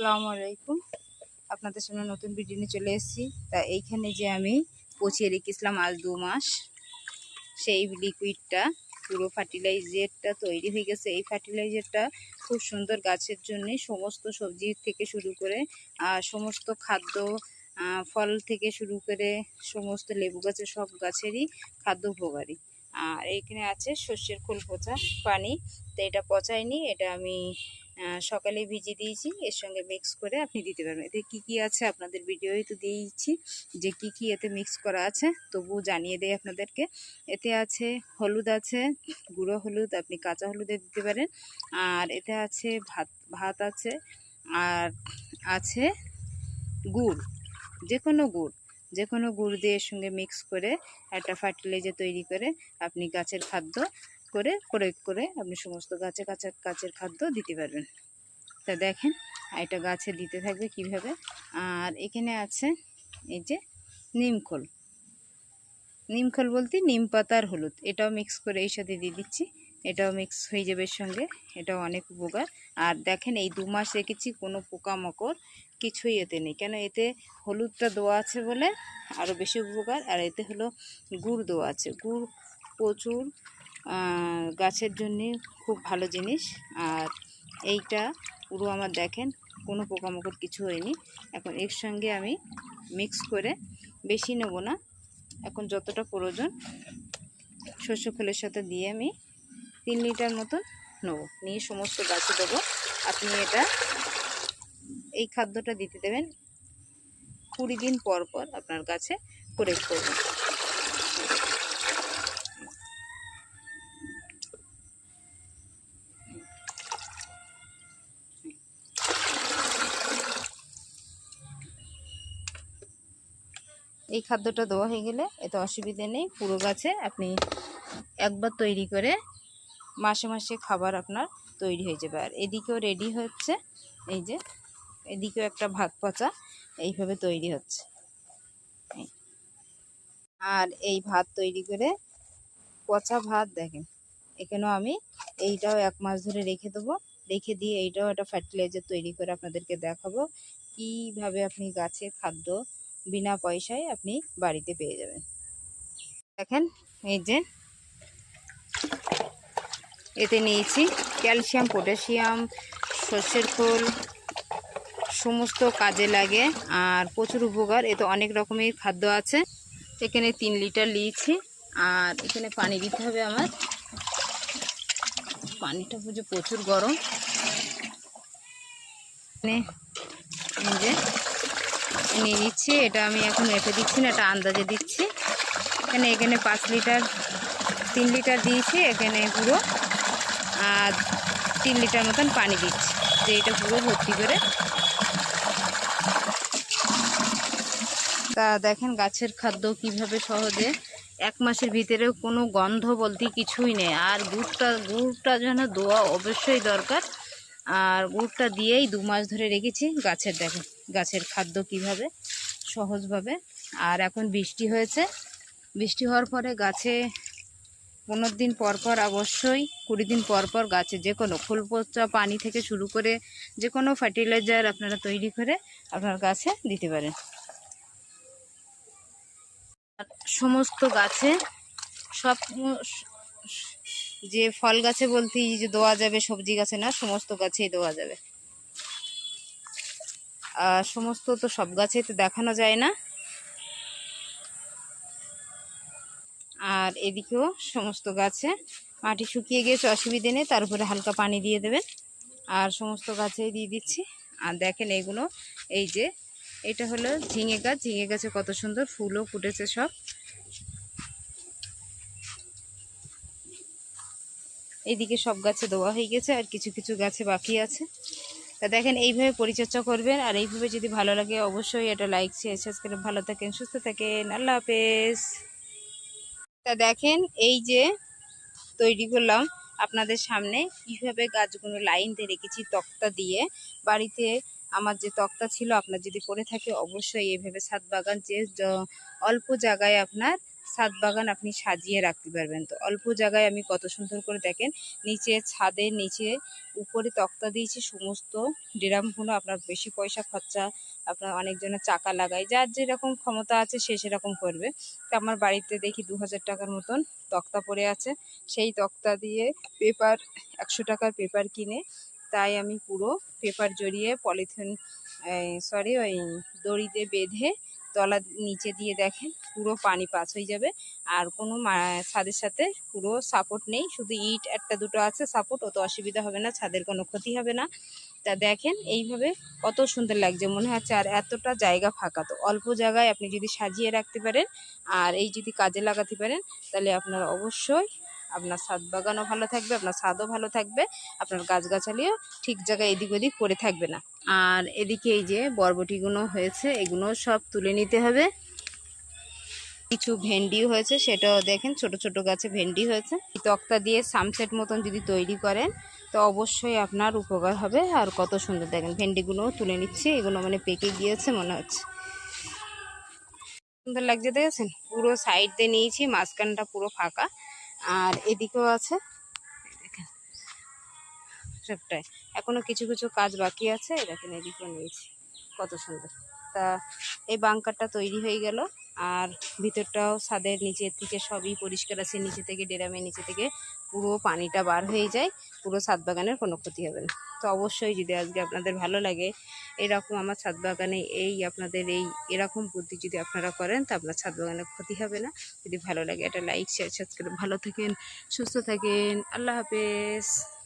আসসালামু আলাইকুম। আপনাদের সামনে নতুন ভিডিও নিয়ে চলে এসেছি। তা এইখানে যে আমি পচিয়ে রেখেছিলাম আজ দু মাস, সেই লিকুইডটা পুরো ফার্টিলাইজারটা তৈরি হয়ে গেছে। এই ফার্টিলাইজারটা খুব সুন্দর গাছের জন্য সমস্ত সবজি থেকে শুরু করে সমস্ত খাদ্য ফল থেকে শুরু করে সমস্ত লেবু গাছের সব গাছেরই খাদ্য উপকারী। আর এখানে আছে সর্ষের খোল পচা পানি। তো এটা পচায়নি এটা আমি সকালে ভিজিয়ে দিয়েছি। এর সঙ্গে মিক্স করে আপনি দিতে পারবেন। এতে কি কি আছে আপনাদের ভিডিওই তো দিয়েছি যে কি কি এতে মিক্স করা আছে তবু জানিয়ে দেয় আপনাদেরকে। এতে আছে হলুদ আছে, গুঁড়ো হলুদ, আপনি কাঁচা হলুদে দিতে পারেন। আর এতে আছে ভাত ভাত আছে, আর আছে গুড় যে কোনো গুড় যে কোনো গুড় দিয়ে সঙ্গে মিক্স করে একটা ফার্টিলাইজার তৈরি করে আপনি গাছের খাদ্য করে প্রয়োগ করে আপনি সমস্ত গাছে গাছের গাছের খাদ্য দিতে পারবেন। তা দেখেন, এটা গাছে দিতে থাকবে কীভাবে? আর এখানে আছে এই যে নিমখোল নিমখোল বলতে নিম পাতার হলুদ। এটাও মিক্স করে এই সাথে দিয়ে দিচ্ছি। এটাও মিক্স হয়ে যাবে সঙ্গে। এটাও অনেক উপকার। আর দেখেন, এই দু মাস রেখেছি, কোনো পোকামাকড় কিছুই এতে নেই। কেন, এতে হলুদটা দেওয়া আছে বলে আরও বেশি উপকার। আর এতে হলো গুড় দেওয়া আছে। গুড় প্রচুর গাছের জন্যে খুব ভালো জিনিস। আর এইটা পুরো আমার দেখেন, কোনো পোকামাকড় কিছু হয়নি। এখন এর সঙ্গে আমি মিক্স করে বেশি নেব না। এখন যতটা প্রয়োজন শস্য খোলের সাথে দিয়ে আমি তিন লিটার মতন নেব। নিয়ে সমস্ত গাছে দেবো। আপনি এটা এই খাদ্যটা দিতে দেবেন কুড়ি দিন পর পর আপনার গাছে প্রয়োগ করবেন। এই খাদ্যটা দেওয়া হয়ে গেলে এতে অসুবিধে নেই, পুরো গাছে আপনি একবার তৈরি করে মাসে মাসে খাবার আপনার তৈরি হয়ে যাবে। আর এদিকেও রেডি হচ্ছে, এই যে এদিকেও একটা ভাত পচা, এইভাবে তৈরি হচ্ছে। আর এই ভাত তৈরি করে পচা ভাত দেখেন, এখানেও আমি এইটাও এক মাস ধরে রেখে দেবো। রেখে দিয়ে এইটাও একটা ফার্টিলাইজার তৈরি করে আপনাদেরকে দেখাবো, কীভাবে আপনি গাছের খাদ্য বিনা পয়সায় আপনি বাড়িতে পেয়ে যাবেন। দেখেন, এই যে এতে নিয়েছি ক্যালসিয়াম, পটাশিয়াম, সর্ষের খোল, সমস্ত কাজে লাগে। আর প্রচুর উপকার, এতে অনেক রকমের খাদ্য আছে। এখানে তিন লিটার নিয়েছি, আর এখানে পানি দিতে হবে আমার। পানিটা বুঝে প্রচুর গরম। এখানে যে নিয়ে নিচ্ছি। এটা আমি এখন মেপে দিচ্ছি না, এটা আন্দাজে দিচ্ছি। এখানে এখানে পাঁচ লিটার, তিন লিটার দিয়েছি, এখানে পুরো আর তিন লিটার মতন পানি দিচ্ছি। যে এটা পুরো ভর্তি করে। তা দেখেন গাছের খাদ্য কীভাবে সহজে, এক মাসের ভিতরেও কোনো গন্ধ বলতে কিছুই নেই। আর গুড়টা গুড়টা যেন দোয়া অবশ্যই দরকার। আর গুড়টা দিয়েই দু মাস ধরে রেখেছি গাছের দেখেন। গাছের খাদ্য কীভাবে? সহজভাবে। আর এখন বৃষ্টি হয়েছে। বৃষ্টি হওয়ার পরে গাছে পনেরো দিন পর পর অবশ্যই কুড়ি দিন পর পর গাছে যে কোনো ফুল পচা পানি থেকে শুরু করে যে কোনো ফার্টিলাইজার আপনারা তৈরি করে আপনার গাছে দিতে পারেন। সমস্ত গাছে সব যে ফল গাছে বলতেই যে দেওয়া যাবে, সবজি গাছে না, সমস্ত গাছেই দেওয়া যাবে। সমস্ত তো সব গাছেই তো দেখানো যায় না। আর এদিকেও সমস্ত গাছে মাটি শুকিয়ে গিয়েছে, অসুবিধে নেই, তার উপরে হালকা পানি দিয়ে দেবেন। আর সমস্ত গাছেই দিয়ে দিচ্ছি। আর দেখেন এগুলো, এই যে, এটা হলো ঝিঙে গাছ। ঝিঙে গাছে কত সুন্দর ফুলও ফুটেছে সব। এদিকে সব গাছে দেওয়া হয়ে গেছে, আর কিছু কিছু গাছে বাকি আছে। তা দেখেন, এইভাবে পরিচর্যা করবেন আর এইভাবে যদি ভালো লাগে অবশ্যই এটা লাইক শেয়ার সাবস্ক্রাইব ভালো থাকেন, সুস্থ থাকেন। আল্লাহ হাফেজ। তা দেখেন, এই যে তৈরি করলাম আপনাদের সামনে, কীভাবে গাছগুলো লাইন দিয়ে রেখেছি তক্তা দিয়ে। বাড়িতে আমার যে তক্তা ছিল, আপনার যদি পড়ে থাকে, অবশ্যই এইভাবে সাত বাগান যে অল্প জায়গায় আপনার ছাদ বাগান আপনি সাজিয়ে রাখতে পারবেন। তো অল্প জায়গায় আমি কত সুন্দর করে দেখেন, নিচে ছাদের নিচে উপরে তক্তা দিয়েছি, সমস্ত ড্রামগুলো আপনার বেশি পয়সা খরচা, আপনার অনেকজনের চাকা লাগায়, যার যেরকম ক্ষমতা আছে সে সেরকম করবে। তো আমার বাড়িতে দেখি দু হাজার টাকার মতন তক্তা পড়ে আছে, সেই তক্তা দিয়ে পেপার, একশো টাকার পেপার কিনে, তাই আমি পুরো পেপার জড়িয়ে পলিথিন সরি ওই দড়িতে বেঁধে তলা নিচে দিয়ে দেখেন, পুরো পানি পাস হয়ে যাবে। আর কোনো ছাদের সাথে পুরো সাপোর্ট নেই। শুধু ইট একটা দুটো আছে সাপোর্ট অত অসুবিধা হবে না, ছাদের কোনো ক্ষতি হবে না। তা দেখেন, এইভাবে কত সুন্দর লাগছে মনে হচ্ছে। আর এতটা জায়গা ফাঁকা তো। অল্প জায়গায় আপনি যদি সাজিয়ে রাখতে পারেন, আর এই যদি কাজে লাগাতে পারেন, তাহলে আপনার অবশ্যই আপনার ছাদ বাগানও ভালো থাকবে, আপনার ছাদও ভালো থাকবে, আপনার গাছগাছালিও ঠিক জায়গায় এদিক ওদিক পড়ে থাকবে না। আর এদিকে এই যে বরবটিগুলো হয়েছে এগুলো সব তুলে নিতে হবে। কিছু ভেন্ডি হয়েছে, সেটাও দেখেন, ছোট ছোট গাছে ভেন্ডি হয়েছে। তক্তা দিয়ে সামসেট মতন যদি তৈরি করেন, তো অবশ্যই আপনার উপকার হবে। আর কত সুন্দর দেখেন ভেন্ডিগুলোও তুলে নিচ্ছি এগুলো মানে পেকে গিয়েছে মনে হচ্ছে। সুন্দর লাগছে, দেখেছেন? পুরো সাইড দিয়ে নিয়েছি, মাঝখানটা পুরো ফাঁকা। আর এদিকেও আছে। সবটাই। এখনও কিছু কিছু কাজ বাকি আছে। দেখেন এদিকেও নিয়েছি। কত সুন্দর। তা এই বাংকারটা তৈরি হয়ে গেল। আর ভিতরটাও ছাদের নিচের থেকে সবই পরিষ্কার আছে। নিচে থেকে ডেরামের নিচে থেকে পুরো পানিটা বার হয়ে যায়। পুরো ছাদ বাগানের কোনো ক্ষতি হবে না। তো অবশ্যই যদি আজকে আপনাদের ভালো লাগে, এরকম আমার ছাদ বাগানে এই আপনাদের এই এরকম বুদ্ধি যদি আপনারা করেন, তো আপনার ছাদ বাগানের ক্ষতি হবে না। যদি ভালো লাগে এটা লাইক শেয়ার সাবস্ক্রাইব ভালো থাকেন, সুস্থ থাকেন। আল্লাহ হাফেজ।